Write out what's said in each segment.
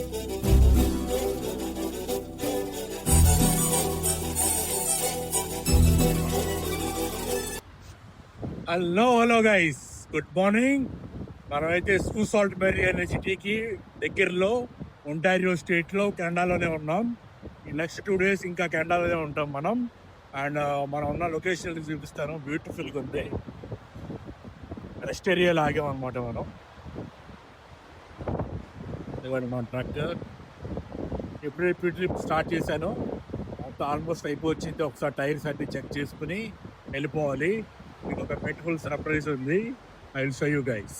Hello hello guys good morning మనమైతే స్కూ salt merry అనే సిటీకి దగ్గరలో ఒంటారియో స్టేట్లో కెనడాలోనే ఉన్నాం. ఈ నెక్స్ట్ టూ డేస్ ఇంకా కెనడాలోనే ఉంటాం మనం. అండ్ uh, మనం ఉన్న లొకేషన్ చూపిస్తాను. బ్యూటిఫుల్గా ఉంది. రెస్ట్ ఏరియాలో ఆగాం అనమాట మనం. ఇవ్వండి మా ట్రక్. ఎప్పుడే ట్రిప్ స్టార్ట్ చేశాను. మొత్తం ఆల్మోస్ట్ అయిపోయింది. ఒకసారి టైర్స్ అన్ని చెక్ చేసుకుని వెళ్ళిపోవాలి. మీకు ఒక బ్యూటిఫుల్ సర్ప్రైజ్ ఉంది. I will show you guys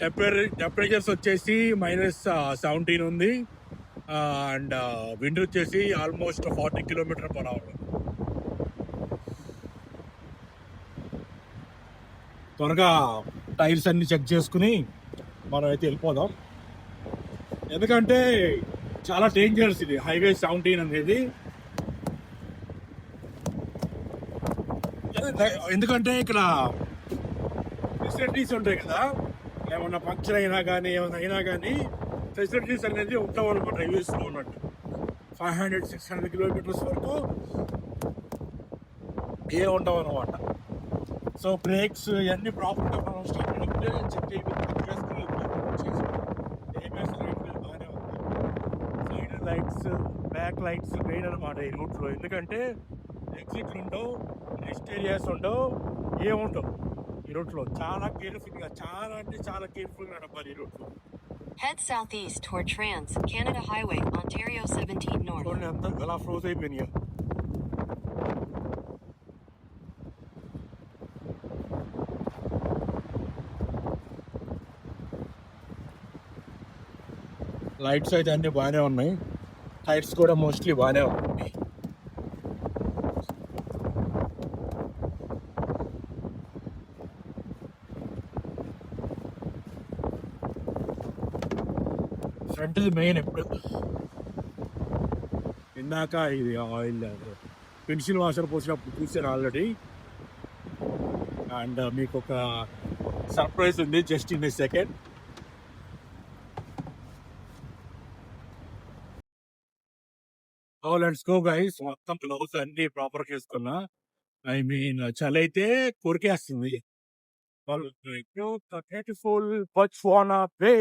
tempera temperatures వచ్చేసి మైనస్ సెవెంటీన్ ఉంది. అండ్ విండ్ వచ్చేసి almost forty kilometre per hour త్వరగా టైర్స్ అన్ని చెక్ చేసుకుని మనం అయితే వెళ్ళిపోదాం. ఎందుకంటే చాలా డేంజరస్ ఇది హైవే సెవెంటీన్ అనేది. ఎందుకంటే ఇక్కడ ఫెసిలిటీస్ ఉంటాయి కదా. ఏమన్నా పంక్చర్ అయినా కానీ ఏమైనా అయినా కానీ ఫెసిలిటీస్ అనేది ఉంటావు అనమాట యూఎస్లో ఉన్నట్టు. Five hundred six hundred kilometres వరకు ఏ ఉండవు అనమాట సో బ్రేక్స్ ఇవన్నీ ప్రాపర్గా మనం స్టార్ట్ చెక్ ఏబిఎస్ లైట్ బాగానే ఉంది side lights back lights main అనమాట ఈ రూట్లో ఎందుకంటే ఎగ్జిట్ ఉండవు రెస్ట్ ఏరియాస్ ఉండవు ఏముండవు ఈ రూట్లో చాలా కేర్ఫుల్గా చాలా అంటే చాలా కేర్ఫుల్గా నడపాలి ఈ రూట్లో Head southeast toward Trans Canada Highway, Ontario 17 North. చూడండి అంతా అలా ఫ్రోజ్ అయిపోయినాయి. లైట్స్ అయితే అన్ని బాగానే ఉన్నాయి. టైర్స్ కూడా మోస్ట్లీ బాగానే ఉన్నాయి. ఫ్రంట్ మెయిన్ ఎప్పుడు ఇందాక ఇది ఆయిల్ పెన్సిల్ వాషర్ పోసినప్పుడు చూసాను ఆల్రెడీ. అండ్ మీకు ఒక సర్ప్రైజ్ ఉంది just in a second. Oh let's go guys. మొత్తం గ్లౌస్ అన్ని ప్రాపర్ చేసుకున్నా. ఐ మీన్ చలి అయితే కొరికేస్తుంది బ్యూటిఫుల్ బచ్వానా బే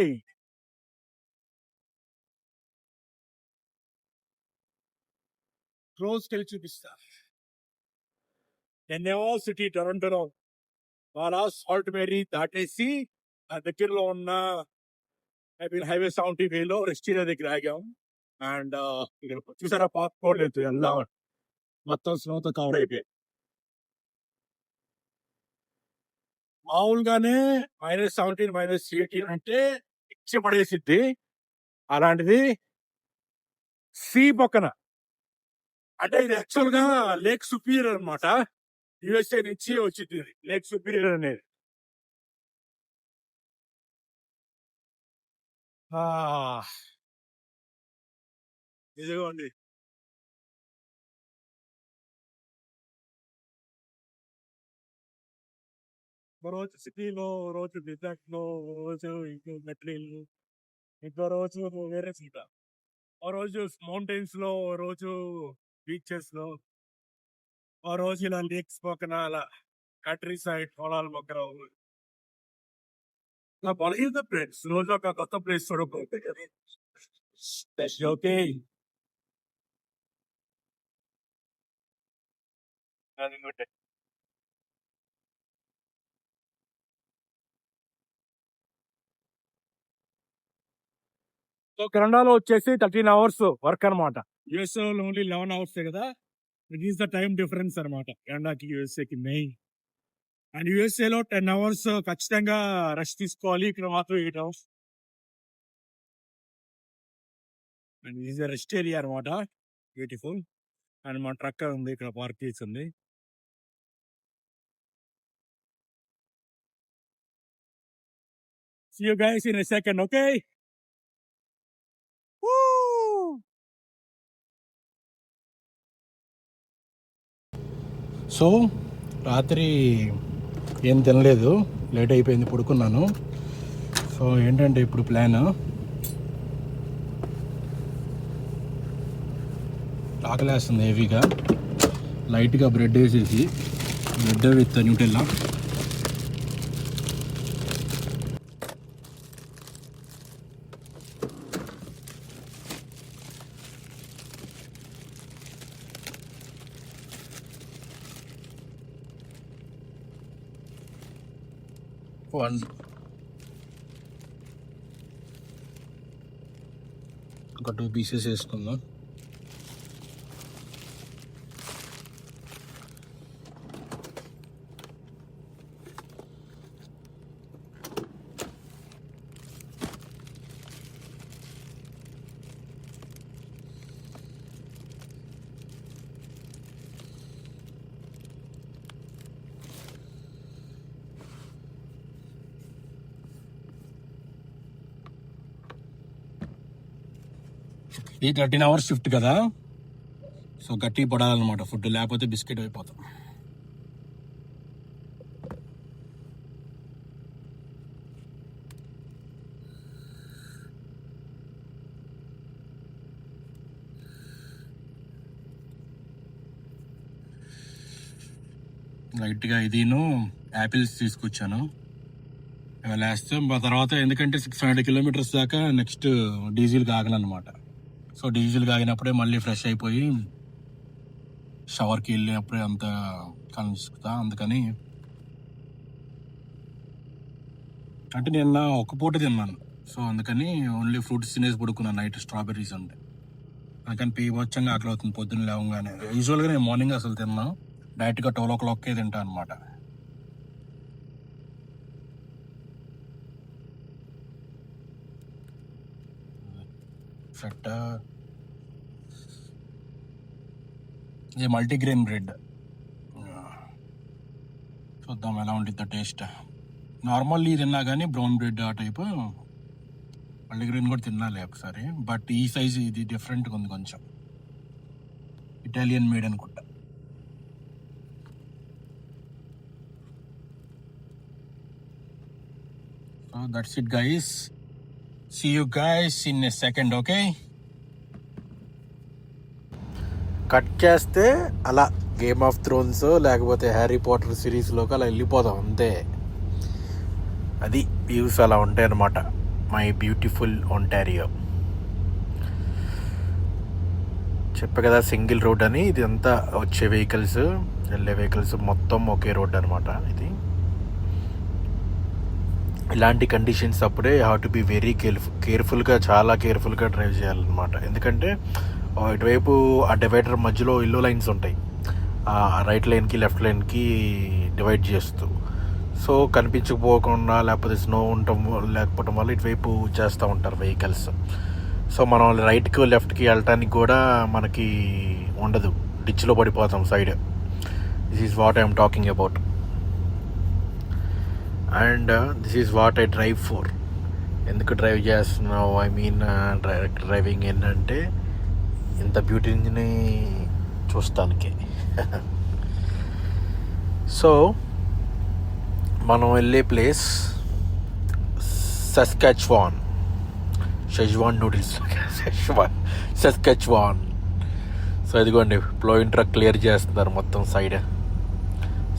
క్లోజ్ వెళ్ళి చూపిస్తా. ఎన్నేవో సిటీ టొరంటోలో వాళ్ళ సాల్ట్ మేరీ దాటేసి ఆ దగ్గరలో ఉన్న హైవే సెవెంటీ వేలో రెస్టీరియా దగ్గర ఆగాం. అండ్ ఇక్కడ చూసారా పాస్పోర్ట్ లేదు ఎలా మొత్తం స్నోతో కవర్ అయిపోయాయి మామూలుగానే మైనస్ సెవెంటీన్ మైనస్ ఎయిటీన్ అంటే ఇచ్చి పడేసిద్ది. అలాంటిది సీ పక్కన. అంటే ఇది యాక్చువల్గా లేక్ సుపీరియర్ అన్నమాట. యుఎస్ఏ నుంచి వచ్చింది లేక్ సుపీరియర్ అనేది. ఆ, ఇదిగోండి ఒక రోజు సిటీలో రోజు డిజాక్లో రోజు ఇంకో మెట్రీలు ఇంకో రోజు వేరే చోట. ఆ రోజు మౌంటైన్స్లో ఓ రోజు బీచెస్లో ఆ రోజు ఇలా లేక్స్ పక్కన అలా కంట్రీ సైడ్ పొలాల పక్కన నా బలహీన ఫ్రెండ్స్ రోజు ఒక కొత్త ప్లేస్ చూడకపోతే ఓకే సో కెనడాలో వచ్చేసి థర్టీన్ అవర్స్ వర్క్ అనమాట యుఎస్ఏ ఓన్లీ లెవెన్ అవర్స్ కదా? It is the time difference అనమాట కెనడాకి యుఎస్ఏకి మెయిన్. అండ్ యుఎస్ఏలో టెన్ అవర్స్ ఖచ్చితంగా రెస్ట్ తీసుకోవాలి. ఇక్కడ మాత్రం eight hours. And is rest area అనమాట బ్యూటిఫుల్. అండ్ మా ట్రక్ ఉంది. ఇక్కడ పార్క్ చేసి ఉంది. See you guys in a second, okay? Woo! So రాత్రి ఏం తినలేదు. లేట్ అయిపోయింది పడుకున్నాను. సో ఏంటంటే ఇప్పుడు ప్లాన్ ఆకలేస్తుంది హెవీగా. లైట్గా బ్రెడ్ వేసేసి బ్రెడ్ విత్ న్యూటెల్లా పీసెస్ వేసుకుందాం. ఇది థర్టీన్ అవర్స్ షిఫ్ట్ కదా. సో గట్టి పడాలన్నమాట ఫుడ్ లేకపోతే బిస్కెట్ అయిపోతాం. లైట్గా ఇదిను యాపిల్స్ తీసుకొచ్చాను. వేస్తే మా తర్వాత ఎందుకంటే సిక్స్ హండ్రెడ్ కిలోమీటర్స్ దాకా నెక్స్ట్ డీజిల్ కాగలన్నమాట. సో డీజిల్ కాగినప్పుడే మళ్ళీ ఫ్రెష్ అయిపోయి షవర్కి వెళ్ళినప్పుడే అంత కలుసుకుతా అందుకని. అంటే నిన్న ఒక పూట తిన్నాను. సో అందుకని ఓన్లీ ఫ్రూట్స్ తినేసి పడుకున్నాను నైట్ స్ట్రాబెర్రీస్ అంటే. అందుకని పీవచ్చంగా ఆకలి అవుతుంది పొద్దున్న లేవగానే. యూజువల్గా నేను మార్నింగ్ అసలు తిన్నాను డైరెక్ట్గా ట్వెల్వ్ ఓ క్లాక్కే తింటాను అనమాట సెట్ ఇది మల్టీగ్రెయిన్ బ్రెడ్. చూద్దాం ఎలా ఉంటుందో టేస్ట్. నార్మల్ తిన్నా కానీ బ్రౌన్ బ్రెడ్ ఆ టైపు మల్టీగ్రెయిన్ కూడా తినాలి ఒకసారి. బట్ ఈ సైజ్ ఇది డిఫరెంట్గా ఉంది కొంచెం. ఇటాలియన్ మేడ్ అనుకుంటా. So that's it guys. See you guys in a second okay cut చేస్తే అలా గేమ్ ఆఫ్ థ్రోన్స్ లేకపోతే హ్యారీ పాటర్ సిరీస్లోకి అలా వెళ్ళిపోదాం అంతే. అది వ్యూస్ అలా ఉంటాయి అన్నమాట. మై బ్యూటిఫుల్ ఒంటారియో చెప్పే కదా సింగిల్ రోడ్ అని ఇది అంతా వచ్చే వెహికల్స్ వెళ్ళే వెహికల్స్ మొత్తం ఒకే రోడ్ అనమాట ఇది. ఇలాంటి కండిషన్స్ అప్పుడే how to be very careful కేర్ఫుల్గా చాలా కేర్ఫుల్గా డ్రైవ్ చేయాలన్నమాట. ఎందుకంటే ఇటువైపు ఆ డివైడర్ మధ్యలో ఇల్లు లైన్స్ ఉంటాయి. ఆ రైట్ లైన్కి లెఫ్ట్ లైన్కి డివైడ్ చేస్తూ. సో కనిపించకపోకుండా లేకపోతే స్నో ఉండటం లేకపోవడం వల్ల ఇటువైపు చేస్తూ ఉంటారు వెహికల్స్ సో మనం రైట్కి లెఫ్ట్కి వెళ్ళటానికి కూడా మనకి ఉండదు. డిచ్లో పడిపోతాం side this is what I'm talking about and this is what I drive for ఎందుకు డ్రైవ్ చేస్తున్నావు? ఐ మీన్ డ్రైవింగ్ ఏంటంటే ఇంత బ్యూటీని చూస్తానికి. సో మనం వెళ్ళే place Saskatchewan schezwan noodles schezwan Saskatchewan so ఇదిగోండి ప్లోయింగ్ ట్రక్ క్లియర్ చేస్తున్నారు మొత్తం సైడ్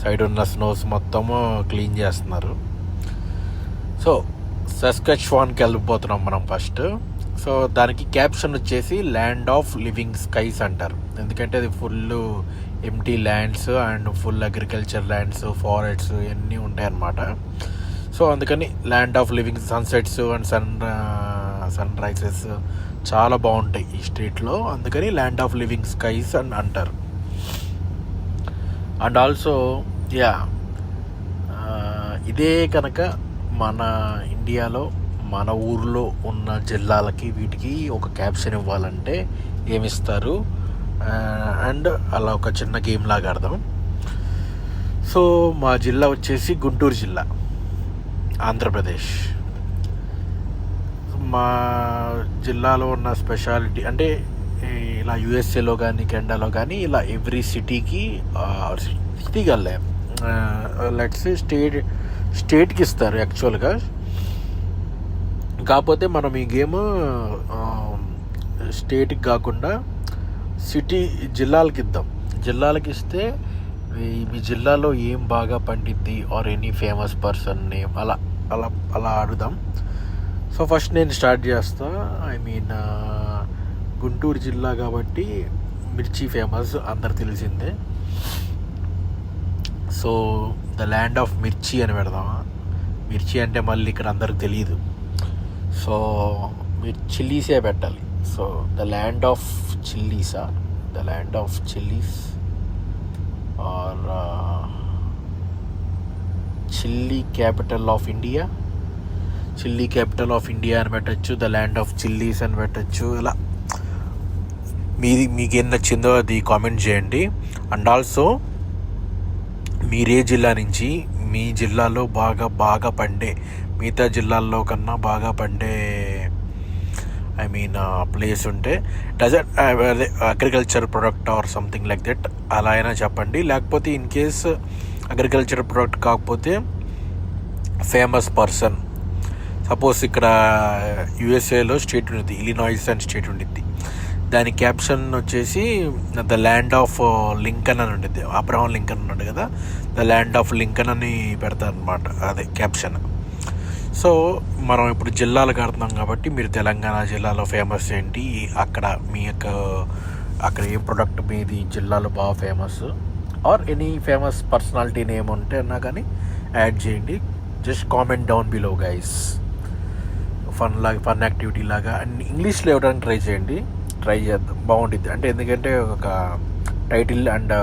సైడ్ ఉన్న స్నోస్ మొత్తము క్లీన్ చేస్తున్నారు. సో సస్కచ్వాన్కి వెళ్ళిపోతున్నాం మనం ఫస్ట్. సో దానికి క్యాప్షన్ వచ్చేసి ల్యాండ్ ఆఫ్ లివింగ్ స్కైస్ అంటారు. ఎందుకంటే అది full empty lands and full agriculture lands forests ఇవన్నీ ఉంటాయి అన్నమాట సో అందుకని land of living sunsets and sun sun rises చాలా బాగుంటాయి ఈ స్ట్రీట్లో. అందుకని ల్యాండ్ ఆఫ్ లివింగ్ స్కైస్ అని అంటారు. అండ్ ఆల్సో యా ఇదే కనుక మన ఇండియాలో మన ఊర్లో ఉన్న జిల్లాలకి వీటికి ఒక క్యాప్షన్ ఇవ్వాలంటే ఏమిస్తారు? Uh, అండ్ అలా ఒక చిన్న గేమ్ లాగా ఆడదాం. సో మా జిల్లా వచ్చేసి గుంటూరు జిల్లా ఆంధ్రప్రదేశ్. మా జిల్లాలో ఉన్న స్పెషాలిటీ అంటే ఇలా యుఎస్ఏలో కానీ కెనడాలో కానీ ఇలా ఎవ్రీ సిటీకి సిటీ కల్లే లెట్స్ స్టేట్ స్టేట్కి ఇస్తారు యాక్చువల్గా కాకపోతే మనం ఈ గేమ్ స్టేట్కి కాకుండా సిటీ జిల్లాలకి ఇద్దాం. జిల్లాలకి ఇస్తే మీ జిల్లాలో ఏం బాగా పండిద్ది or any famous person name అలా అలా అలా ఆడుదాం. సో ఫస్ట్ నేను స్టార్ట్ చేస్తా. ఐ మీన్ గుంటూరు జిల్లా కాబట్టి మిర్చి ఫేమస్ అందరు తెలిసిందే. సో ద ల్యాండ్ ఆఫ్ మిర్చి అని పెడదామా? మిర్చి అంటే మళ్ళీ ఇక్కడ అందరికి తెలియదు సో మీరు చిల్లీసే పెట్టాలి. So the land of చిల్లీసా? The land of chillies or chilli capital of India? Chilli capital of India అని పెట్టచ్చు ద ల్యాండ్ ఆఫ్ చిల్లీస్ అని పెట్టచ్చు ఇలా. మీది మీకు ఏం నచ్చిందో అది కామెంట్ చేయండి. అండ్ ఆల్సో మీరే జిల్లా నుంచి మీ జిల్లాలో బాగా బాగా పండే మిగతా జిల్లాల్లో కన్నా బాగా పండే ఐ మీన్ ప్లేస్ ఉంటే does it agriculture product or something like that అలా అయినా చెప్పండి. లేకపోతే ఇన్ కేస్ అగ్రికల్చర్ ప్రొడక్ట్ కాకపోతే ఫేమస్ పర్సన్ సపోజ్ ఇక్కడ యుఎస్ఏలో స్టేట్ ఉంది ఇలినాయిస్ అండ్ స్టేట్ ఉండిద్ది. దాని క్యాప్షన్ వచ్చేసి ద ల్యాండ్ ఆఫ్ లింకన్ అని ఉండేది అబ్రహం లింకన్ ఉన్నాడు కదా ద ల్యాండ్ ఆఫ్ లింకన్ అని పెడతారనమాట అదే క్యాప్షన్. సో మనం ఇప్పుడు జిల్లాలు కడుతున్నాం కాబట్టి మీరు తెలంగాణ జిల్లాలో ఫేమస్ ఏంటి? అక్కడ మీ యొక్క అక్కడ ఏ ప్రొడక్ట్ మీది జిల్లాలో బాగా famous or any famous personality name ఉంటే అన్నా కానీ యాడ్ చేయండి. Just comment down below guys fun లాగా ఫన్ యాక్టివిటీ లాగా. అండ్ ఇంగ్లీష్లో ఇవ్వడానికి ట్రై చేయండి. ట్రై చేద్దాం. బాగుంటుంది అంటే ఎందుకంటే ఒక టైటిల్ అండ్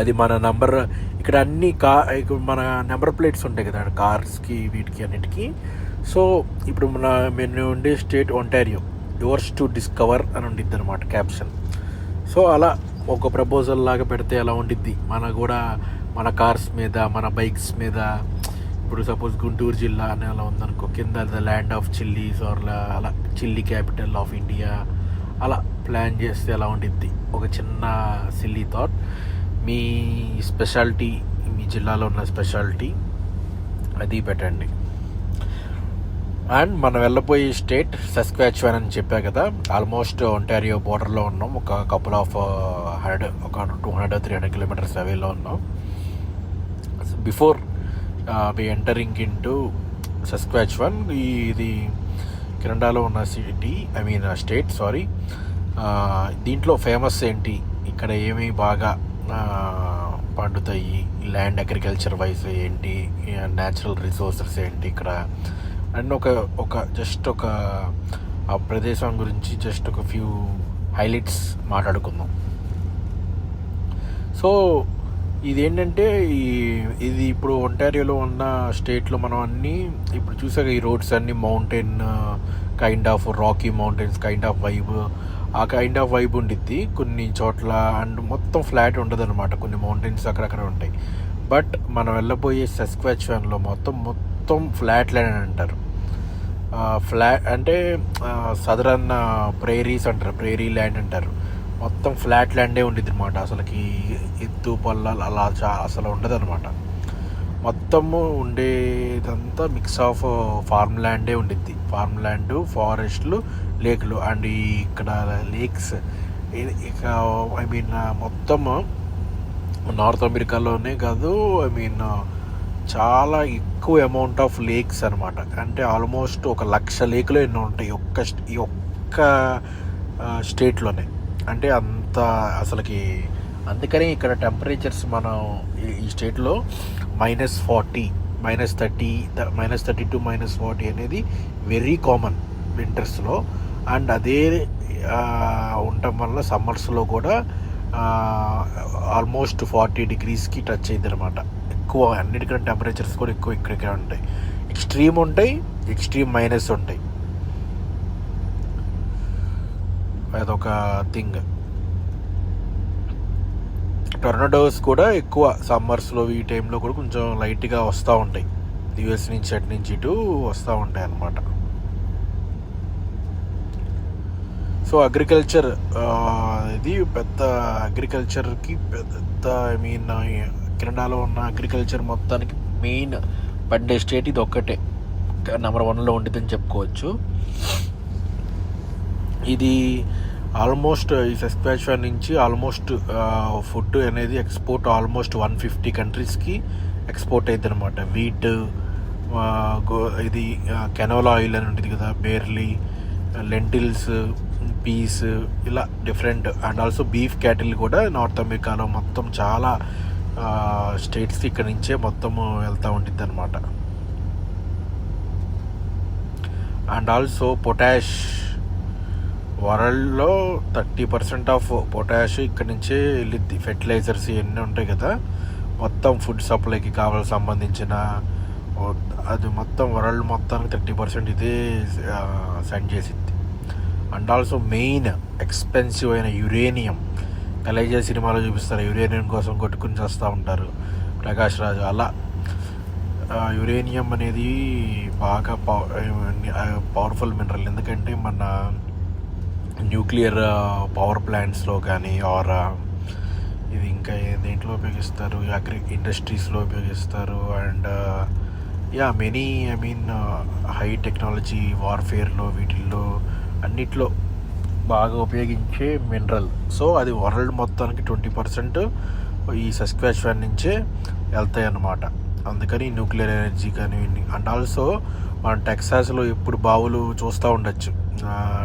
అది మన నంబర్ ఇక్కడ అన్ని కా ఇక్కడ మన నెంబర్ ప్లేట్స్ ఉంటాయి కదా కార్స్కి వీటికి అన్నిటికీ. సో ఇప్పుడు మన మేము ఉండే state Ontario yours to discover అని ఉండిద్ది అనమాట క్యాప్షన్. సో అలా ఒక ప్రపోజల్ లాగా పెడితే ఎలా ఉండిద్ది. మన కూడా మన కార్స్ మీద మన బైక్స్ మీద ఇప్పుడు సపోజ్ గుంటూరు జిల్లా అని అలా ఉందనుకో కింద the land of chillies or అలా చిల్లీ క్యాపిటల్ ఆఫ్ ఇండియా అలా ప్లాన్ చేస్తే ఎలా ఉండిద్ది? ఒక చిన్న సిల్లీ థాట్ మీ స్పెషాలిటీ మీ జిల్లాలో ఉన్న స్పెషాలిటీ అది పెట్టండి. అండ్ మనం వెళ్ళబోయే స్టేట్ సస్క్వాచ్వాన్ అని చెప్పా కదా ఆల్మోస్ట్ ఒంటారియో బోర్డర్లో ఉన్నాం. ఒక కపుల్ ఆఫ్ హండ్రెడ్ ఒక two hundred three hundred kilometres అవేలో ఉన్నాం. Before be entering into Saskatchewan ఇది కెనడాలో ఉన్న city I mean state sorry. దీంట్లో ఫేమస్ ఏంటి? ఇక్కడ ఏమి బాగా పండుతాయి? ల్యాండ్ అగ్రికల్చర్ వైజ్ ఏంటి? న్యాచురల్ రిసోర్సెస్ ఏంటి ఇక్కడ? అండ్ ఒక ఒక జస్ట్ ఒక ఆ ప్రదేశం గురించి జస్ట్ ఒక ఫ్యూ హైలైట్స్ మాట్లాడుకుందాం. సో ఇదేంటంటే ఈ ఇది ఇప్పుడు ఒంటారియోలో ఉన్న స్టేట్లో మనం అన్నీ ఇప్పుడు చూసాక ఈ రోడ్స్ అన్నీ mountain kind of Rocky Mountains kind of vibe ఆ కైండ్ ఆఫ్ వైబ్ ఉండిద్ది కొన్ని చోట్ల అండ్ మొత్తం ఫ్లాట్ ఉండదు అనమాట కొన్ని మౌంటైన్స్ అక్కడక్కడ ఉంటాయి. బట్ మనం వెళ్ళబోయే సస్క్వాచ్వాన్లో మొత్తం మొత్తం ఫ్లాట్ ల్యాండ్ అని అంటారు. ఫ్లాట్ అంటే సదరన్ ప్రేరీస్ అంటారు. ప్రేరీ ల్యాండ్ అంటారు. మొత్తం ఫ్లాట్ ల్యాండే ఉండిద్ది అనమాట అసలుకి ఎత్తు పల్లాలు అలా చా అసలు ఉండదు అనమాట మొత్తము ఉండేదంతా మిక్స్ ఆఫ్ ఫార్మ్ ల్యాండే ఉండిద్ది. ఫార్మ్ ల్యాండ్ ఫారెస్ట్లు లేక్లు అండ్ ఇక్కడ లేక్స్ ఇక ఐ మీన్ మొత్తము నార్త్ అమెరికాలోనే కాదు ఐ మీన్ చాలా ఎక్కువ అమౌంట్ ఆఫ్ లేక్స్ అనమాట అంటే ఆల్మోస్ట్ ఒక లక్ష లేకులు ఎన్నో ఉంటాయి ఒక్క ఈ ఒక్క స్టేట్లోనే అంటే అంత అసలుకి అందుకని ఇక్కడ టెంపరేచర్స్ మనం ఈ- స్టేట్లో minus forty minus thirty minus thirty to minus forty అనేది వెరీ కామన్ వింటర్స్లో అండ్ అదే ఉండటం వల్ల సమ్మర్స్లో కూడా ఆల్మోస్ట్ ఫార్టీ డిగ్రీస్కి టచ్ అయింది అనమాట ఎక్కువ అన్నిటికంటే టెంపరేచర్స్ కూడా ఎక్కువ ఇక్కడికే ఉంటాయి. ఎక్స్ట్రీమ్ ఉంటాయి ఎక్స్ట్రీమ్ మైనస్ ఉంటాయి. అదొక థింగ్ టొర్నడోస్ కూడా ఎక్కువ సమ్మర్స్లో ఈ టైంలో కూడా కొంచెం లైట్గా వస్తూ ఉంటాయి. యూఎస్ నుంచి అటు నుంచి ఇటు వస్తూ ఉంటాయి అన్నమాట. సో అగ్రికల్చర్ ఇది పెద్ద అగ్రికల్చర్కి పెద్ద ఐ మీన్ కెనడాలో ఉన్న అగ్రికల్చర్ మొత్తానికి మెయిన్ పండే స్టేట్ ఇది ఒక్కటే. నెంబర్ వన్లో ఉండిద్దని చెప్పుకోవచ్చు. ఇది ఆల్మోస్ట్ ఈ సస్పాచ్వాన్ నుంచి ఆల్మోస్ట్ ఫుడ్ అనేది ఎక్స్పోర్ట్ ఆల్మోస్ట్ వన్ ఫిఫ్టీ కంట్రీస్కి ఎక్స్పోర్ట్ అయింది అనమాట వీట్ ఇది కెనోలా ఆయిల్ అని ఉంటుంది కదా బేర్లీ లెంటిల్స్ పీస్ ఇలా different. And also beef cattle కూడా నార్త్ అమెరికాలో మొత్తం చాలా స్టేట్స్ ఇక్కడ నుంచే మొత్తం వెళ్తూ ఉంటుంది అనమాట అండ్ ఆల్సో పొటాష్ వరల్డ్లో థర్టీ పర్సెంట్ ఆఫ్ పొటాష్ ఇక్కడ నుంచే వెళ్ళిద్ది. ఫెర్టిలైజర్స్ ఇవన్నీ ఉంటాయి కదా. మొత్తం ఫుడ్ సప్లైకి కావాల్సి సంబంధించిన అది మొత్తం వరల్డ్ మొత్తానికి థర్టీ పర్సెంట్ ఇదే సెండ్ చేసిద్ది. అండ్ ఆల్సో మెయిన్ ఎక్స్పెన్సివ్ అయిన యురేనియం. కలేజా సినిమాలో చూపిస్తారు. యురేనియం కోసం కొట్టుకుని చేస్తూ ఉంటారు ప్రకాష్ రాజు. అలా యురేనియం అనేది బాగా పవర్ఫుల్ మినరల్. ఎందుకంటే మన న్యూక్లియర్ పవర్ ప్లాంట్స్లో కానీ ఆర్ ఇది ఇంకా దేంట్లో ఉపయోగిస్తారు? అగ్రి ఇండస్ట్రీస్లో ఉపయోగిస్తారు. And yeah many I mean high technology వార్ఫేర్లో వీటిల్లో అన్నిట్లో బాగా ఉపయోగించే మినరల్. సో అది వరల్డ్ మొత్తానికి ట్వంటీ పర్సెంట్ ఈ సస్క్వాచ్వాన్ నుంచే వెళ్తాయి అన్నమాట అందుకని న్యూక్లియర్ ఎనర్జీ కానీ అండ్ ఆల్సో మన టెక్సాస్లో ఎప్పుడు బావులు చూస్తూ ఉండొచ్చు.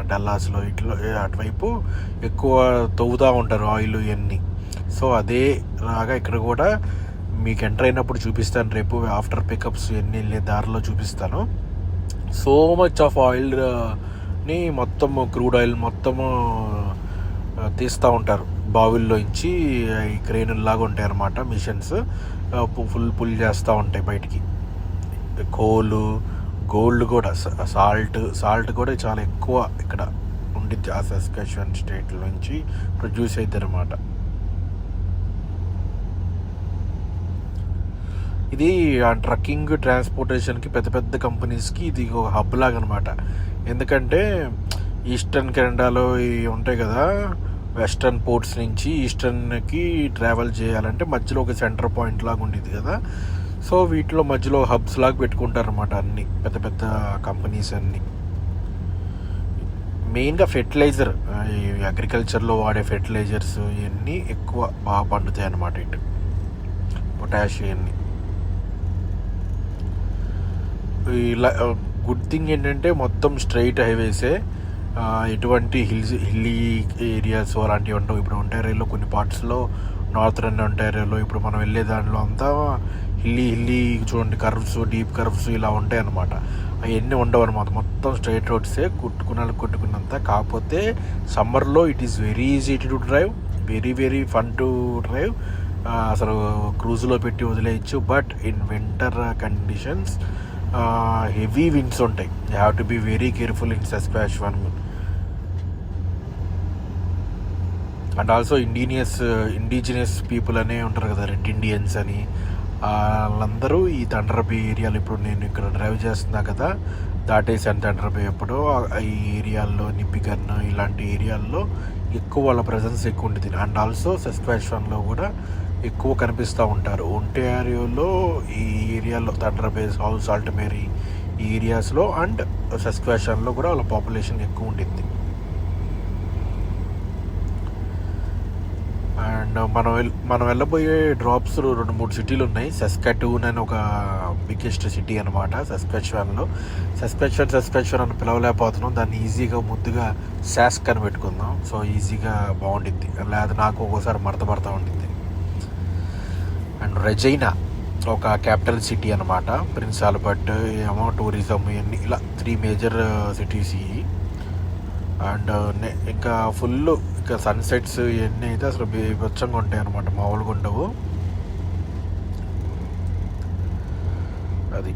డల్లాస్లో ఇట్లో అటువైపు ఎక్కువ తవ్వుతూ ఉంటారు ఆయిల్ ఇవన్నీ సో అదే లాగా ఇక్కడ కూడా మీకు ఎంటర్ అయినప్పుడు చూపిస్తాను. రేపు ఆఫ్టర్ పికప్స్ ఎన్ని వెళ్ళే దారిలో చూపిస్తాను. సో మచ్ ఆఫ్ ఆయిల్ని మొత్తం క్రూడ్ ఆయిల్ మొత్తము తీస్తూ ఉంటారు. బావిల్లోంచి ఈ క్రేనుల్లాగా లాగా ఉంటాయి అన్నమాట మిషన్స్. ఫుల్ పుల్ చేస్తూ ఉంటాయి బయటికి. కోలు గోల్డ్ కూడా సాల్ట్ సాల్ట్ కూడా చాలా ఎక్కువ ఇక్కడ ఉండిద్ది ఆ సస్కషన్ స్టేట్ నుంచి ప్రొడ్యూస్ అవుతుంది అనమాట ఇది ఆ ట్రక్కింగ్ ట్రాన్స్పోర్టేషన్కి పెద్ద పెద్ద కంపెనీస్కి ఇది ఒక హబ్ లాగా అనమాట ఎందుకంటే ఈస్టర్న్ కెనడాలో ఇవి ఉంటాయి కదా వెస్టర్న్ పోర్ట్స్ నుంచి ఈస్టర్న్కి ట్రావెల్ చేయాలంటే మధ్యలో ఒక సెంటర్ పాయింట్ లాగా ఉండేది కదా. సో వీటిలో మధ్యలో హబ్స్ లాగా పెట్టుకుంటారన్నమాట అన్ని పెద్ద పెద్ద కంపెనీస్ అన్నీ. మెయిన్గా ఫెర్టిలైజర్ ఈ అగ్రికల్చర్లో వాడే ఫెర్టిలైజర్స్ ఇవన్నీ ఎక్కువ బాగా పండుతాయి అన్నమాట ఇటు. పొటాష్ ఇవన్నీ. ఇలా గుడ్ థింగ్ ఏంటంటే మొత్తం స్ట్రైట్ హైవేసే ఎటువంటి హిల్స్ హిల్లీ ఏరియాస్ అలాంటివి ఉండవు. ఇప్పుడు ఒంటారియోలో కొన్ని పార్ట్స్లో నార్థరన్ ఒంటారియోలో ఇప్పుడు మనం వెళ్ళే దాంట్లో అంతా హిల్లీ హిల్లీ చూడండి కర్వ్స్ డీప్ కర్వ్స్ ఇలా ఉంటాయి అన్నమాట అవన్నీ ఉండవు అనమాట మొత్తం స్ట్రైట్ రోడ్సే కుట్టుకున్న కొట్టుకున్నంత. కాకపోతే సమ్మర్లో it is very easy to drive very very fun to drive. అసలు క్రూజ్లో పెట్టి వదిలేయచ్చు. But in winter conditions heavy winds ఉంటాయి. You have to be very careful in Saskatchewan and also indigenous indigenous people అనే ఉంటారు కదా రెడ్ ఇండియన్స్ అని. వాళ్ళందరూ ఈ తండ్రబే ఏరియాలో ఇప్పుడు నేను ఇక్కడ డ్రైవ్ చేస్తున్నా కదా దాటేసాను తండ్రబే ఎప్పుడో. ఈ ఏరియాల్లో నిప్పిగన్ ఇలాంటి ఏరియాల్లో ఎక్కువ వాళ్ళ ప్రజెన్స్ ఎక్కువ ఉంటుంది. అండ్ ఆల్సో సస్పెన్షన్లో కూడా ఎక్కువ కనిపిస్తూ ఉంటారు. ఒంటారియోలో ఈ ఏరియాలో తండ్రబేస్ హౌస్ ఆల్టమేరీ ఈ ఏరియాస్లో అండ్ సస్క్వాషన్లో కూడా వాళ్ళ పాపులేషన్ ఎక్కువ ఉండింది. అండ్ మనం మనం వెళ్ళబోయే డ్రాప్స్ రెండు మూడు సిటీలు ఉన్నాయి. సస్కాటూన్ అని ఒక బిగ్గెస్ట్ సిటీ అనమాట సస్పెచ్వాన్లో సస్పెచ్వన్ సస్పెచ్వన్ అని పిలవలేకపోతున్నాం. దాన్ని ఈజీగా ముద్దుగా శాస్క్ అని పెట్టుకుందాం. సో ఈజీగా బాగుండిద్ది. లేదా నాకు ఒక్కోసారి మడత పడతా ఉండిద్ది. అండ్ రెజైనా ఒక క్యాపిటల్ సిటీ అనమాట ప్రిన్స్ ఆల్బర్ట్ ఏమో టూరిజం ఇవన్నీ ఇలా త్రీ మేజర్ సిటీస్ ఇవి. అండ్ ఇంకా ఫుల్ ఇంకా సన్సెట్స్ ఇవన్నీ అయితే అసలు బీభత్సంగా ఉంటాయి అనమాట మామూలుగా ఉండవు. అది.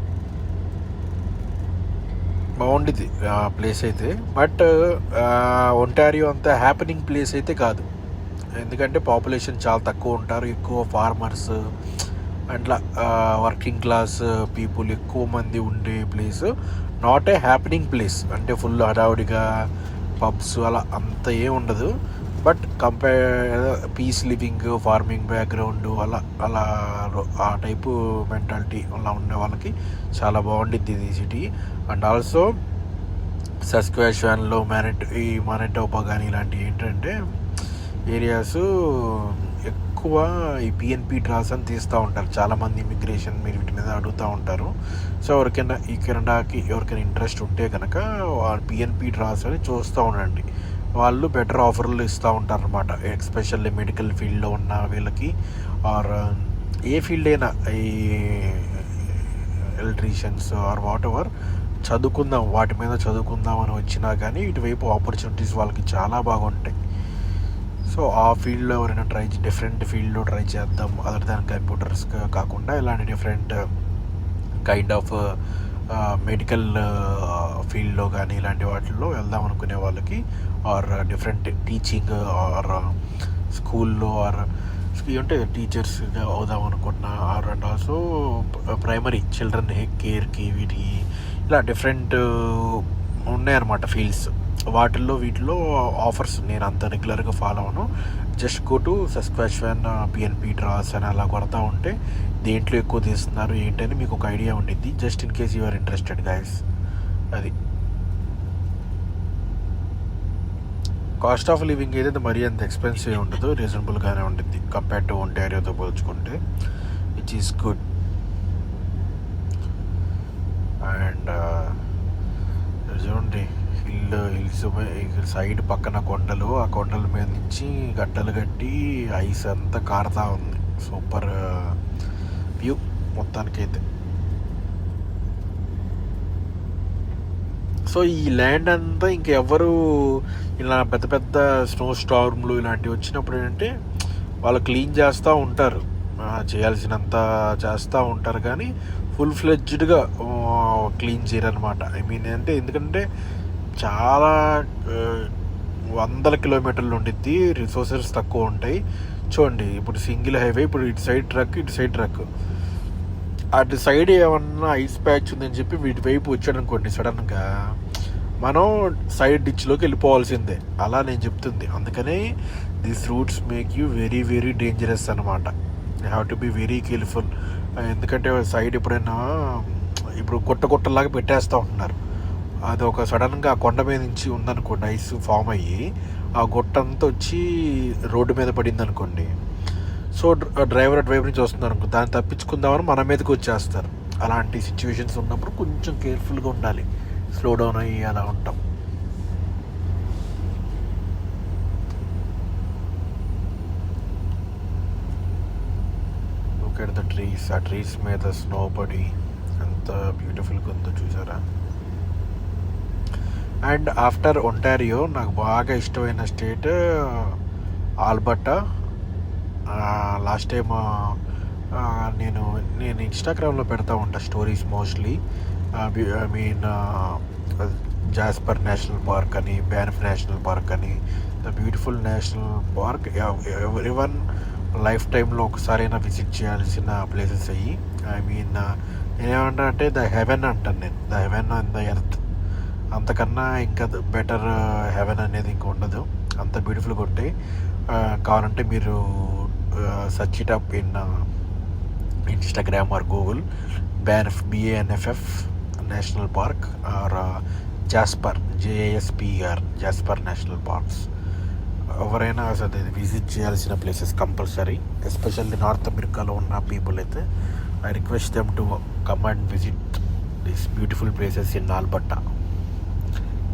బాగుండిది ఆ ప్లేస్ అయితే. బట్ ఒంటారియో అంత హ్యాపెనింగ్ ప్లేస్ అయితే కాదు. ఎందుకంటే పాపులేషన్ చాలా తక్కువ ఉంటారు. ఎక్కువ ఫార్మర్స్ అట్లా వర్కింగ్ క్లాస్ పీపుల్ ఎక్కువ మంది ఉండే place not a happening place అంటే ఫుల్ హడావుడిగా పబ్స్ అలా అంత ఏం ఉండదు. But compare peace living farming background అలా అలా ఆ టైపు మెంటాలిటీ అలా ఉండే వాళ్ళకి చాలా బాగుండిద్ది ఇది సిటీ. అండ్ ఆల్సో సస్క్వాషన్లో మ్యానెట్ ఈ మానెటోపా కానీ ఇలాంటివి ఏంటంటే ఏరియాస్ ఎక్కువ ఈ పిఎన్పి డ్రాస్ అని తీస్తూ ఉంటారు. చాలామంది ఇమిగ్రేషన్ మీరు వీటి మీద అడుగుతూ ఉంటారు. సో ఎవరికైనా ఈ కెనడాకి ఎవరికైనా ఇంట్రెస్ట్ ఉంటే కనుక పిఎన్పి డ్రాస్ అని చూస్తూ ఉండండి. వాళ్ళు బెటర్ ఆఫర్లు ఇస్తూ ఉంటారు అనమాట ఎస్పెషల్లీ మెడికల్ ఫీల్డ్లో ఉన్న వీళ్ళకి. ఆర్ um, ఏ ఫీల్డ్ అయినా ఈ ఎలక్ట్రీషియన్స్ ఆర్ వాట్ ఎవర్ చదువుకుందాం వాటి మీద చదువుకుందాం అని వచ్చినా కానీ ఇటువైపు ఆపర్చునిటీస్ వాళ్ళకి చాలా బాగుంటాయి. సో ఆ ఫీల్డ్లో ఎవరైనా ట్రై డిఫరెంట్ ఫీల్డ్లో ట్రై చేద్దాం. అదర్ దాన్ కంప్యూటర్స్ కాకుండా ఇలాంటి డిఫరెంట్ కైండ్ ఆఫ్ మెడికల్ ఫీల్డ్లో కానీ ఇలాంటి వాటిల్లో వెళ్దాం అనుకునే వాళ్ళకి ఆర్ డిఫరెంట్ టీచింగ్ ఆర్ స్కూల్లో ఆర్ అంటే టీచర్స్గా అవుదాం అనుకున్న or and also primary children కేర్కి వీటికి ఇలా డిఫరెంట్ ఉన్నాయన్నమాట ఫీల్డ్స్ వాటిల్లో వీటిలో ఆఫర్స్ నేను అంత రెగ్యులర్గా follow అవను just go to Saskatchewan PNP draws అని అలా కొడతా ఉంటే దేంట్లో ఎక్కువ తీస్తున్నారు ఏంటని మీకు ఒక ఐడియా ఉండిద్ది. Just in case or interested guys అది. కాస్ట్ ఆఫ్ లివింగ్ ఏదైతే మరీ అంత ఎక్స్పెన్సివ్ ఉండదు రీజనబుల్గానే ఉంటుంది కంపేర్ టు ఒంటారియోతో పోల్చుకుంటే. విచ్ ఈస్ గుడ్ అండ్ చూడండి హిల్ హిల్స్ సైడ్ పక్కన కొండలు ఆ కొండల మీద నుంచి గడ్డలు కట్టి ఐస్ అంతా కారుతా ఉంది. సూపర్ వ్యూ మొత్తానికైతే. సో ఈ ల్యాండ్ అంతా ఇంకెవరు ఇలా పెద్ద పెద్ద స్నో స్టార్మ్లు ఇలాంటివి వచ్చినప్పుడు ఏంటంటే వాళ్ళు క్లీన్ చేస్తూ ఉంటారు. చేయాల్సినంత చేస్తూ ఉంటారు కానీ ఫుల్ ఫ్లెడ్జ్డ్గా క్లీన్ చేయరనమాట ఐ మీన్ అంటే ఎందుకంటే చాలా వందల కిలోమీటర్లు ఉండిద్ది. రిసోర్సెస్ తక్కువ ఉంటాయి. చూడండి ఇప్పుడు సింగిల్ హైవే ఇప్పుడు ఇటు సైడ్ ట్రక్ ఇటు సైడ్ ట్రక్. అటు సైడ్ ఏమన్నా ఐస్ ప్యాచ్ ఉందని చెప్పి వీటి వైపు వచ్చాడనుకోండి సడన్గా మనం సైడ్ డిచ్లోకి వెళ్ళిపోవాల్సిందే. అలా నేను చెప్తుంది. అందుకనే these routes make you very very dangerous అనమాట you have to be very careful. ఎందుకంటే సైడ్ ఎప్పుడైనా ఇప్పుడు గుట్ట గుట్టలాగా పెట్టేస్తూ ఉంటున్నారు. అది ఒక సడన్గా ఆ కొండ మీద నుంచి ఉందనుకోండి ఐస్ ఫామ్ అయ్యి ఆ గుట్ట వచ్చి రోడ్డు మీద పడింది అనుకోండి సో డ్రైవర్ డ్రైవర్ అటువైపు నుంచి వస్తున్నారు అనుకో దాన్ని తప్పించుకుందామని మన మీదకి వచ్చేస్తారు. అలాంటి సిచ్యువేషన్స్ ఉన్నప్పుడు కొంచెం కేర్ఫుల్గా ఉండాలి. స్లో డౌన్ అయ్యి అలా ఉంటాం. లుక్ ఎట్ ద ట్రీస్ ఆ ట్రీస్ మీద స్నో పడి ఎంత బ్యూటిఫుల్గా ఉందో చూసారా? అండ్ ఆఫ్టర్ ఒంటారియో నాకు బాగా ఇష్టమైన స్టేట్ ఆల్బర్టా. లాస్ట్ టైం నేను నేను ఇన్స్టాగ్రామ్లో పెడతా ఉంటా stories mostly. I mean Jasper National Park అని బ్యాన్ఫ్ నేషనల్ పార్క్ అని ద బ్యూటిఫుల్ నేషనల్ పార్క్. ఎవరి వన్ లైఫ్ టైంలో ఒకసారైనా విజిట్ చేయాల్సిన ప్లేసెస్ అయ్యి ఐ మీన్ నేనేమంటా అంటే ద హెవెన్ అంటాను నేను. The heaven and the earth. అంతకన్నా ఇంకా బెటర్ హెవెన్ అనేది ఇంకా ఉండదు. అంత బ్యూటిఫుల్గా ఉంటాయి కావాలంటే మీరు search it up in Instagram or Google Banff B A N F F National Park or Jasper J S P R Jasper National Parks ఎవరైనా అసలు విజిట్ చేయాల్సిన ప్లేసెస్ కంపల్సరీ ఎస్పెషల్లీ నార్త్ అమెరికాలో ఉన్న పీపుల్ అయితే I request them to come and visit this beautiful places in Alberta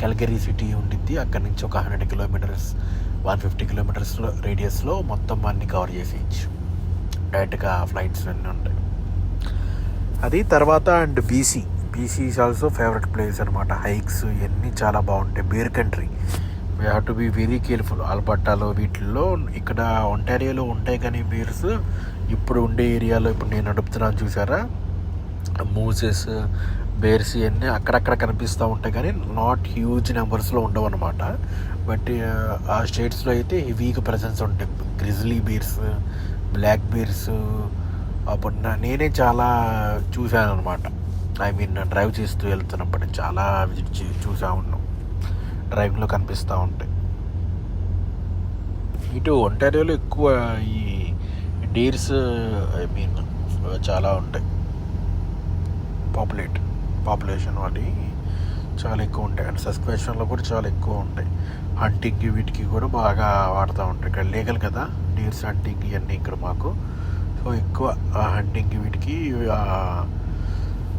Calgary city ఉండిద్ది. అక్కడి నుంచి ఒక hundred kilometres one fifty kilometres రేడియస్లో మొత్తం అన్ని కవర్ చేసేయచ్చు. డైరెక్ట్గా ఫ్లైట్స్ అన్నీ ఉంటాయి. అది తర్వాత and BC. BC is also favourite place అనమాట హైక్స్ ఇవన్నీ చాలా బాగుంటాయి. Bear country. We have to be very careful. ఆల్బట్టాలో వీటిల్లో ఇక్కడ ఒంటారియోలో ఉంటాయి కానీ బీర్స్. ఇప్పుడు ఉండే ఏరియాలో ఇప్పుడు నేను నడుపుతున్నాను చూసారా? మూసెస్ బేర్స్ ఇవన్నీ అక్కడక్కడ కనిపిస్తూ ఉంటాయి కానీ నాట్ హ్యూజ్ నెంబర్స్లో ఉండవు అనమాట బట్ ఆ స్టేట్స్లో అయితే హెవీగా ప్రజెన్స్ ఉంటాయి. గ్రిజ్లీ బీర్స్ బ్లాక్ బీర్స్ అప్పుడు నేనే చాలా చూశాను అనమాట ఐ మీన్ డ్రైవ్ చేస్తూ వెళ్తున్నప్పుడు చాలా విజిట్ చే చూసా ఉన్నాం. డ్రైవింగ్లో కనిపిస్తూ ఉంటాయి. ఇటు ఒంటారియోలో ఎక్కువ ఈ డీర్స్ ఐ మీన్ చాలా ఉంటాయి. పాపులేట్ పాపులేషన్ వాటి చాలా ఎక్కువ ఉంటాయి. అండ్ సస్పెన్షన్లో కూడా చాలా ఎక్కువ ఉంటాయి. హంటింగ్ వీటికి కూడా బాగా వాడుతూ ఉంటాయి ఇక్కడ లీగల్ కదా? డీర్స్ హంటింగ్ ఇవన్నీ ఇక్కడ మాకు. సో ఎక్కువ హంటింగ్ వీటికి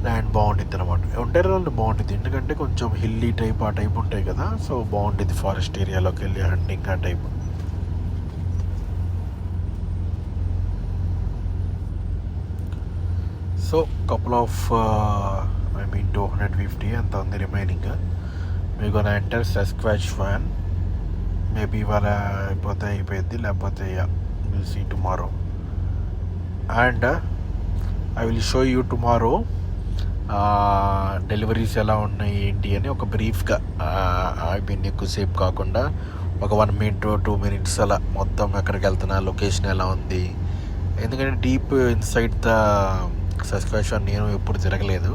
ల్యాండ్ బాగుంటుంది అనమాట ఒంటరిలో బాగుంటుంది ఎందుకంటే కొంచెం హిల్లీ టైప్ ఆ టైప్ ఉంటాయి కదా. సో బాగుంటుంది ఫారెస్ట్ ఏరియాలోకి వెళ్ళి హంటింగ్ ఆ type so couple of mean two hundred fifty అంత ఉంది రిమైనింగ్ మీ gonna enter Saskatchewan maybe ఇవాళ అయిపోతే అయిపోయింది లేకపోతే will see tomorrow and I will show you tomorrow deliveries ఎలా ఉన్నాయి ఏంటి అని ఒక బ్రీఫ్గా ఐ మీన్ ఎక్కువసేపు కాకుండా ఒక వన్ మినిట్ టూ మినిట్స్ అలా మొత్తం ఎక్కడికి వెళ్తున్నా లొకేషన్ ఎలా ఉంది. ఎందుకంటే డీప్ ఇన్సైడ్ ద సస్పెషన్ నేను ఎప్పుడు తిరగలేదు.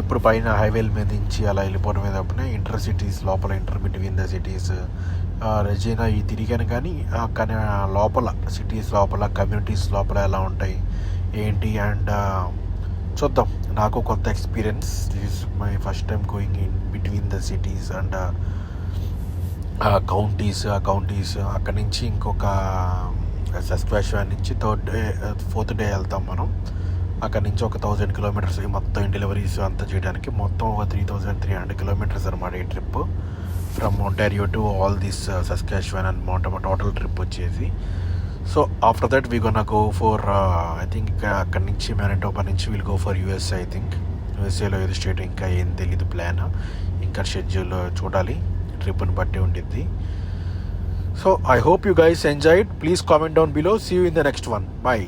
ఇప్పుడు పైన హైవేల మీద నుంచి అలా వెళ్ళిపోవడం మీద ఇంటర్ సిటీస్ లోపల inter between the cities Regina ఈ తిరిగాను కానీ కానీ లోపల సిటీస్ లోపల కమ్యూనిటీస్ లోపల ఎలా ఉంటాయి ఏంటి అండ్ చూద్దాం. నాకు కొత్త experience this my first time going in between the cities and counties ఆ కౌంటీస్ అక్కడి నుంచి ఇంకొక సస్పెన్షన్ నుంచి థర్డ్ డే ఫోర్త్ డే వెళ్తాం మనం. అక్కడ నుంచి ఒక థౌజండ్ కిలోమీటర్స్ మొత్తం డెలివరీస్ అంతా చేయడానికి మొత్తం ఒక three thousand three hundred kilometres అనమాట ఈ trip from Ontario to all this Saskatchewan and mount total trip వచ్చేసి. So after that we gonna go for I think అక్కడి నుంచి మ్యానిటోబా నుంచి will go for US I think యూఎస్ఏలో ఏది state ఇంకా ఏం తెలియదు ప్లాన్ ఇంకా షెడ్యూల్ చూడాలి. ట్రిప్ని బట్టి ఉండిద్ది. So I hope you guys enjoyed please comment down below see you in the next one bye